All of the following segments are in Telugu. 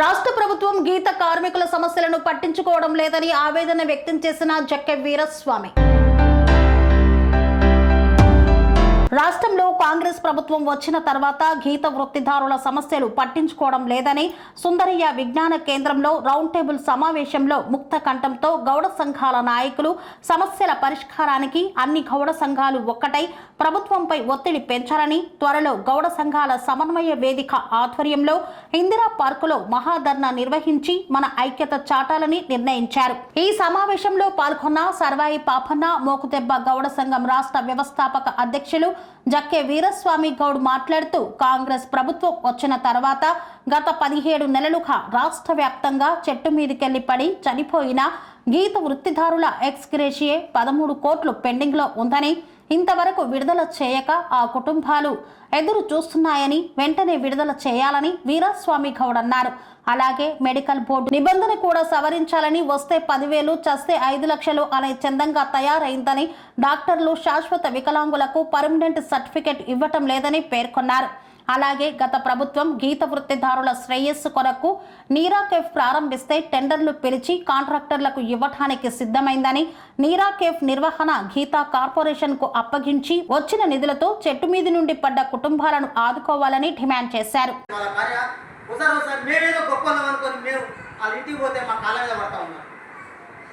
రాష్ట్ర ప్రభుత్వం గీత కార్మికుల సమస్యలను పట్టించుకోవడం లేదని ఆవేదన వ్యక్తం చేసిన జక్కె వీరస్వామి. రాష్ట్రంలో కాంగ్రెస్ ప్రభుత్వం వచ్చిన తర్వాత గీత వృత్తిదారుల సమస్యలు పట్టించుకోవడం లేదని సుందరయ్య విజ్ఞాన కేంద్రంలో రౌండ్ టేబుల్ సమావేశంలో ముక్త కంఠంతో గౌడ సంఘాల నాయకులు సమస్యల పరిష్కారానికి అన్ని గౌడ సంఘాలు ఒక్కటై ప్రభుత్వంపై ఒత్తిడి పెంచాలని త్వరలో గౌడ సంఘాల సమన్వయ వేదిక ఆధ్వర్యంలో ఇందిరా పార్కులో మహాధర్నా నిర్వహించి మన ఐక్యత చాటాలని నిర్ణయించారు. ఈ సమావేశంలో పాల్గొన్న సర్వాయి పాపన్న మోకుదెబ్బ గౌడ సంఘం రాష్ట్ర వ్యవస్థాపక అధ్యక్షులు జక్కే వీరస్వామి గౌడ్ మాట్లాడుతూ కాంగ్రెస్ ప్రభుత్వం వచ్చిన తర్వాత గత పదిహేడు నెలలుగా రాష్ట్ర వ్యాప్తంగా చెట్టు మీదకెళ్ళి పడి చనిపోయిన గీత వృత్తిదారుల ఎక్స్గ్రేషియే పదమూడు కోట్లు పెండింగ్లో ఉందని ఇంతవరకు విడుదల చేయక ఆ కుటుంబాలు ఎదురు చూస్తున్నాయని వెంటనే విడుదల చేయాలని వీరస్వామి గౌడ్ అన్నారు. అలాగే మెడికల్ బోర్డు నిబంధన కూడా సవరించాలని వస్తే పదివేలు చస్తే ఐదు లక్షలు అనే చందంగా తయారైందని డాక్టర్లు శాశ్వత వికలాంగులకు పర్మనెంట్ సర్టిఫికెట్ ఇవ్వటం లేదని పేర్కొన్నారు. అలాగే గత ప్రభుత్వం గీత వృత్తిదారుల శ్రేయస్సు కొరకు నీరా కేఫ్ ప్రారంభిస్తే టెండర్లు పిలిచి కాంట్రాక్టర్లకు ఇవ్వటానికి సిద్ధమైందని నీరా కేఫ్ నిర్వహణ గీతా కార్పొరేషన్కు అప్పగించి వచ్చిన నిధులతో చెట్టు మీది నుండి పడ్డ కుటుంబాలను ఆదుకోవాలని డిమాండ్ చేశారు. ఒకసారి ఒకసారి మేమేదో గొప్ప అనుకొని మేము వాళ్ళ ఇంటికి పోతే మా కాళ్ళ మీద పడతా ఉన్నాం.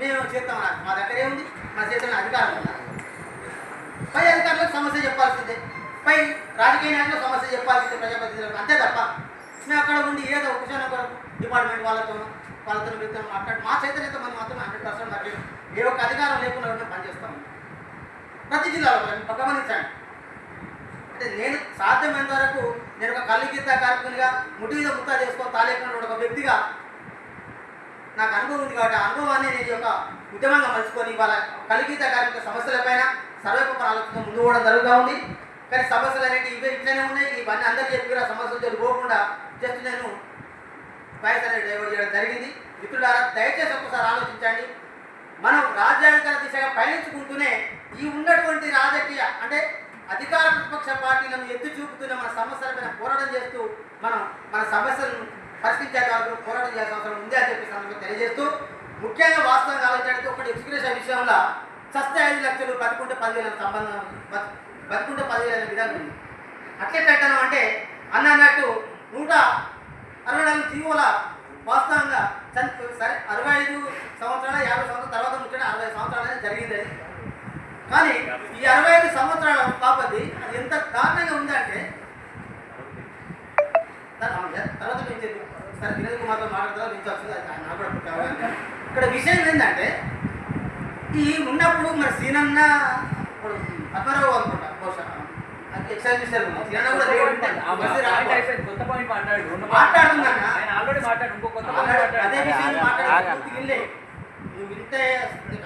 మేము చేస్తాం మా దగ్గర ఏముంది? మా చేతిలో అధికారం ఉందా? పై అధికారులకు సమస్య చెప్పాల్సిందే. పై రాజకీయ నాయకులు సమస్య చెప్పాల్సిందే ప్రజాప్రతినిధులకు. అంతే తప్ప మేము అక్కడ ఉండి ఏదో కుషాన కొరకు డిపార్ట్మెంట్ వాళ్ళతో వాళ్ళతో మిగతా మాట్లాడి మా చైతన్యత మనం మాత్రం హండ్రెడ్ పర్సెంట్ నాకు ఏ ఒక్క అధికారం లేకుండా మేము పనిచేస్తాం. ప్రతి జిల్లాలో గమనించండి. అంటే నేను సాధ్యమైనంత వరకు నేను ఒక కళ్ళు గీత కార్మికునిగా ముడి మీద ముత్తా చేసుకో తాలేకుండా ఒక వ్యక్తిగా నాకు అనుభవం ఉంది కాబట్టి ఆ అనుభవాన్ని నేను ఒక ఉద్యమంగా మలుచుకొని వాళ్ళ కలిగీత కార్మిక సమస్యలపైన సర్వేపర ఆలోచన ముందు కూడా జరుగుతూ ఉంది. కానీ సమస్యలు అనేవి ఇవే ఇట్లనే ఉన్నాయి. ఇవన్నీ అందరూ చెప్పి సమస్యలు చెప్పి పోకుండా జస్ట్ నేను వాయిస్ అనేది డైవర్ట్ చేయడం జరిగింది. మిత్రులారా దయచేసి ఒక్కసారి ఆలోచించండి. మనం రాజ్యాంగ దిశగా పయనించుకుంటూనే ఈ ఉన్నటువంటి రాజకీయ అంటే అధికార ప్రతిపక్ష పార్టీలను ఎత్తి చూపుతూనే మన సమస్యల పైన పోరాటం చేస్తూ మనం మన సమస్యలను పరిష్కరించే వరకు పోరాటం చేయాల్సిన అవసరం ఉంది అని చెప్పి సందర్భంగా తెలియజేస్తూ ముఖ్యంగా వాస్తవంగా ఆలోచించడానికి ఒకటి ఎక్స్ప్రెషన్ విషయంలో సస్తే ఐదు లక్షలు పదకొండు పదివేల సంబంధం బతుకుంటే పదివేల విధానం ఉంది. అట్లే పెట్టడం అంటే అన్న అన్నట్టు నూట అరవై నాలుగు జీవోల వాస్తవంగా చని సరే అరవై ఐదు సంవత్సరాల యాభై సంవత్సరాల తర్వాత ముచ్చట అరవై సంవత్సరాలు అనేది జరిగింది కానీ ఈ అరవై ఐదు సంవత్సరాల బాపతి అది ఎంత దారుణంగా ఉందంటే తర్వాత నేను చెప్పి సరే వినోద్ కుమార్తో మాట్లాడతా నుంచి వస్తుంది నాకు కూడా ఇక్కడ విషయం ఏంటంటే ఈ ఉన్నప్పుడు మరి సీనన్న ఇప్పుడు పద్మరావు అనుకుంటా కొత్త పాయింట్ మాట్లాడు. ఆయన ఆల్రెడీ మాట్లాడు. ఇంకో కొత్త పాయింట్ మాట్లాడు. నువ్వు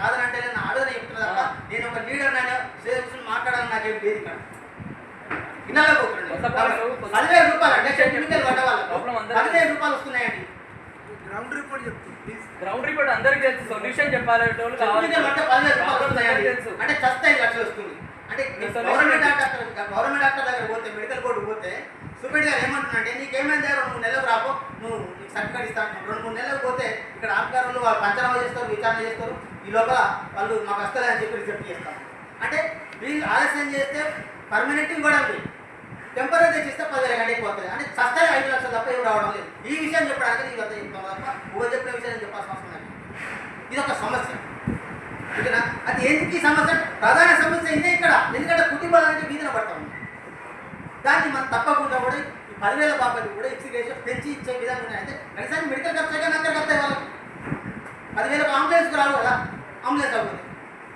కాదనంటే నేను ఆడదని చెప్తున్నా తప్ప నేను ఒక లీడర్ నేను సేల్స్ మాట్లాడాలని నాకేం లేదు ఇక్కడ. పదివేల రూపాయలు అంటే. పదివేల రూపాయలు వస్తున్నాయండి. గ్రౌండ్ రిపోర్ట్ చెప్తుంది గ్రౌండ్ రిపోర్ట్ అందరికి తెలుసు. సొల్యూషన్ చెప్పాలి అంటే పదివేల గవర్నమెంట్ డాక్టర్ గవర్నమెంట్ డాక్టర్ దగ్గర పోతే మెడికల్ బోర్డు పోతే సూపరింట్ గారు నీకు నీకేమైంది రెండు మూడు నెలలకు రాపో నువ్వు నీకు సర్టిఫికేట్ ఇస్తాను రెండు మూడు నెలలకు పోతే ఇక్కడ ఆధికారులు వాళ్ళు పంచనామా చేస్తారు విచారణ చేస్తారు. ఈ లోపల వాళ్ళు మాకు వస్తుంది అని చెప్పి రిజెక్ట్ చేస్తారు. అంటే వీళ్ళు ఆలస్యం చేస్తే పర్మనెంట్ కూడా ఉంది టెంపరీ తెచ్చిస్తే పదివేల గంటకి పోతుంది. అంటే సస్తాయి ఐదు లక్షలు తప్ప ఏం రావడం లేదు. ఈ విషయం చెప్పడానికి నీకు అంత చెప్తాం తప్ప? ఊరు చెప్పిన విషయం చెప్పాల్సిన అవసరం లేదు. ఇది ఒక సమస్య. ఓకేనా? అది ఎందుకు ఈ సమస్య? ప్రధాన సమస్య ఇదే ఇక్కడ? ఎందుకంటే కుటుంబాలు అంటే వీధిన పడతా. దాన్ని మనం తప్పకుండా కూడా ఈ పదివేల బాబాలు కూడా ఎక్సిగేషన్ పెంచి ఇచ్చే విధంగా ఉన్నాయంటే కనీసానికి మెడికల్ ఖర్చుగా అందరికి వస్తాయి వాళ్ళకి. పదివేలకు అంబులెన్స్కి రావు కదా అంబులెన్స్ అవుతుంది.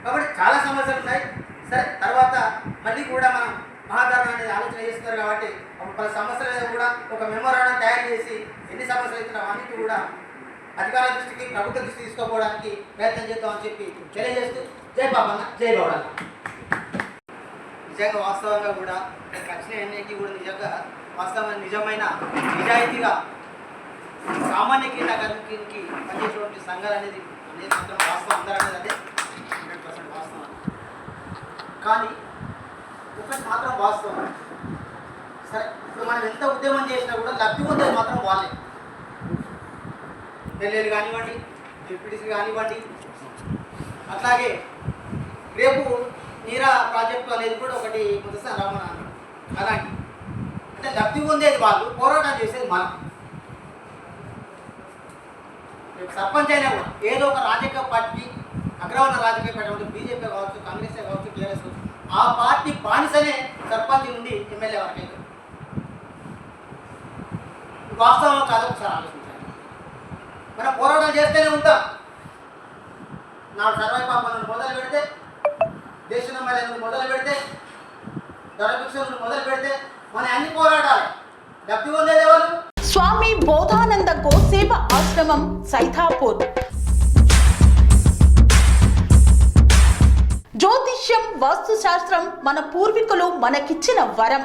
కాబట్టి చాలా సమస్యలు ఉన్నాయి. సరే తర్వాత మళ్ళీ కూడా మనం మహాధారణ అనేది ఆలోచన చేస్తున్నారు కాబట్టి ఒక పలు సమస్యల మీద కూడా ఒక మెమోరాండం తయారు చేసి ఎన్ని సమస్యలు అవుతున్నాయో అన్నిటి కూడా అధికార దృష్టికి ప్రభుత్వ దృష్టి తీసుకోవడానికి ప్రయత్నం చేద్దామని చెప్పి తెలియజేస్తూ జై బాబన్న జై గౌడ నిజంగా వాస్తవంగా కూడా వచ్చిన ఎన్నికకి కూడా నిజంగా వాస్తవంగా నిజమైన నిజాయితీగా సామాన్య క్రీడాకారునికి పనిచేసేటువంటి సంఘాలు అనేది అనేది మాత్రం వాస్తవం. అందరూ అనేది అదే హండ్రెడ్ పర్సెంట్ వాస్తవం. కానీ ఒకటి మాత్రం వాస్తవం. సరే ఇప్పుడు మనం ఎంత ఉద్యమం చేసినా కూడా లబ్ధి పొందేది మాత్రం వాళ్ళే. పెళ్ళిళ్ళు కానివ్వండి డిప్యూటీస్ కానివ్వండి అట్లాగే రేపు నీరా ప్రాజెక్టు అనేది కూడా ఒకటి ముందుసారి రమణ అలాంటి. అంటే లబ్ధి పొందేది వాళ్ళు పోరాటం చేసేది మనం. సర్పంచ్ అయినా కూడా ఏదో ఒక రాజకీయ పార్టీ అగ్రవర్ణ రాజకీయ పార్టీ బీజేపీ కావచ్చు కాంగ్రెస్ కావచ్చు టీఆర్ఎస్ కావచ్చు ఆ పార్టీ బానిసనే సర్పంచ్ నుండి ఎమ్మెల్యే వరకు అయితే వాస్తవం కాదు ఒకసారి ఆలోచించాలి. మనం పోరాటం చేస్తేనే ఉంటాం. నా సర్వై పాపను మొదలు పెడితే దేశం మొదలు పెడితే ధరభిక్షను మొదలు పెడితే మన అన్ని పోరాటాలు లబ్ధి పొందేది ఎవరు? స్వామి బోధానంద గోసేవ ఆశ్రమం సైథాపూర్ జ్యోతిష్యం వాస్తుశాస్త్రం మన పూర్వీకులు మనకిచ్చిన వరం.